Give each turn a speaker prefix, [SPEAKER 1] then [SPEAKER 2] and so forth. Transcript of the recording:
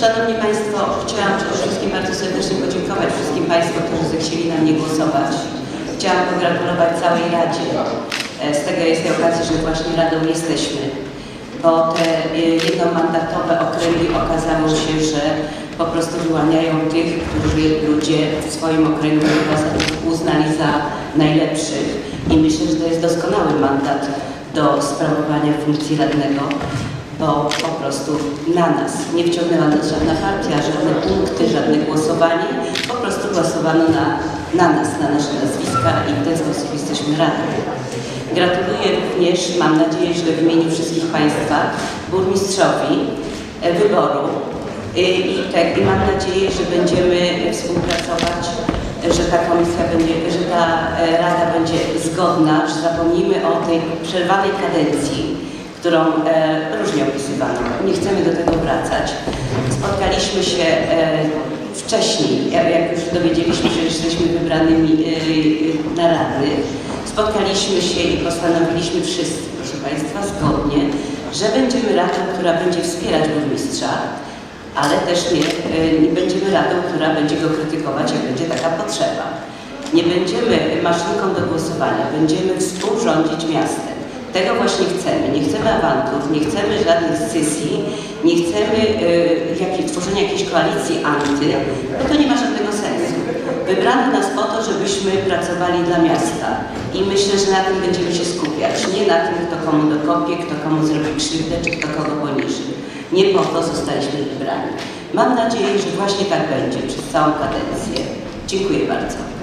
[SPEAKER 1] Szanowni Państwo, chciałam przede wszystkim bardzo serdecznie podziękować wszystkim Państwu, którzy zechcieli na mnie głosować. Chciałam pogratulować całej Radzie. E, Z tego jest tej okazji, że właśnie Radą jesteśmy, bo te e, jednomandatowe okręgi okazało się, że po prostu wyłaniają tych, którzy ludzie w swoim okręgu uznali za najlepszych. I myślę, że to jest doskonały mandat do sprawowania funkcji radnego bo po prostu na nas nie wciągnęła nas żadna partia, żadne punkty, żadne głosowanie, po prostu głosowano na, na nas, na nasze nazwiska i w ten sposób jesteśmy radni. Gratuluję również, mam nadzieję, że w imieniu wszystkich Państwa, burmistrzowi e, wyboru. I, i, tak, i mam nadzieję, że będziemy współpracować, e, że ta komisja będzie, że ta e, rada będzie zgodna, że zapomnimy o tej przerwanej kadencji, którą e, różnie opisywano. Nie chcemy do tego wracać. Spotkaliśmy się e, wcześniej, jak jak już dowiedzieliśmy, że jesteśmy wybranymi e, e, na radnych. Spotkaliśmy się i postanowiliśmy wszyscy, proszę Państwa, zgodnie, że będziemy radą, która będzie wspierać burmistrza, ale też nie, e, nie będziemy radą, która będzie go krytykować, jak będzie taka potrzeba. Nie będziemy maszynką do głosowania, będziemy współrządzić miastem. Tego właśnie chcemy. Nie chcemy awantur, nie chcemy żadnych scysji, nie chcemy y, jakiej, tworzenia jakiejś koalicji anty, bo to nie ma żadnego sensu. Wybrano nas po to, żebyśmy pracowali dla miasta i myślę, że na tym będziemy się skupiać. Nie na tym, kto komu dokopie, kto komu zrobi krzywdę, czy kto kogo poniży. Nie po to zostaliśmy wybrani. Mam nadzieję, że właśnie tak będzie przez całą kadencję. Dziękuję bardzo.